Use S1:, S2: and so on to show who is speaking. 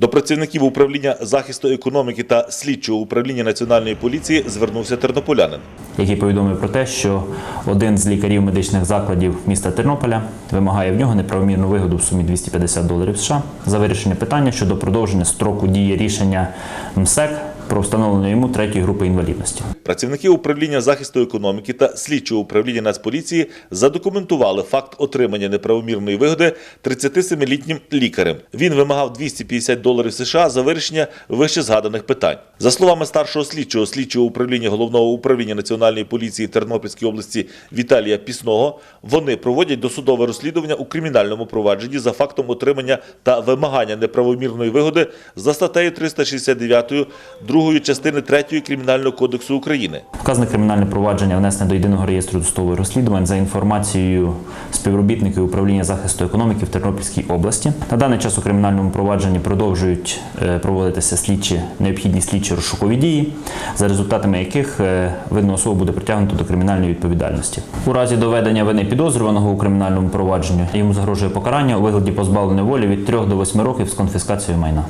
S1: До працівників управління захисту економіки та слідчого управління національної поліції звернувся тернополянин.
S2: який повідомив про те, що один з лікарів медичних закладів міста Тернополя вимагає в нього неправомірну вигоду в сумі 250 доларів США за вирішення питання щодо продовження строку дії рішення МСЕК про встановлення йому третьої групи інвалідності.
S1: Працівники управління захисту економіки та слідчого управління Нацполіції задокументували факт отримання неправомірної вигоди 37-літнім лікарем. Він вимагав 250 доларів США за вирішення вище згаданих питань. За словами старшого слідчого слідчого управління головного управління національної поліції Тернопільської області Віталія Пісного, вони проводять досудове розслідування у кримінальному провадженні за фактом отримання та вимагання неправомірної вигоди за статтею 369 другої частини 3 Кримінального кодексу України.
S2: Вказане кримінальне провадження внесене до єдиного реєстру досудових розслідувань за інформацією співробітників управління захисту економіки в Тернопільській області. На даний час у кримінальному провадженні продовжують е, проводитися слідчі необхідні слідчі розшукові дії, за результатами яких е, винну особу буде притягнуто до кримінальної відповідальності. У разі доведення вини підозрюваного у кримінальному провадженні йому загрожує покарання у вигляді позбавлення волі від 3 до 8 років з конфіскацією майна.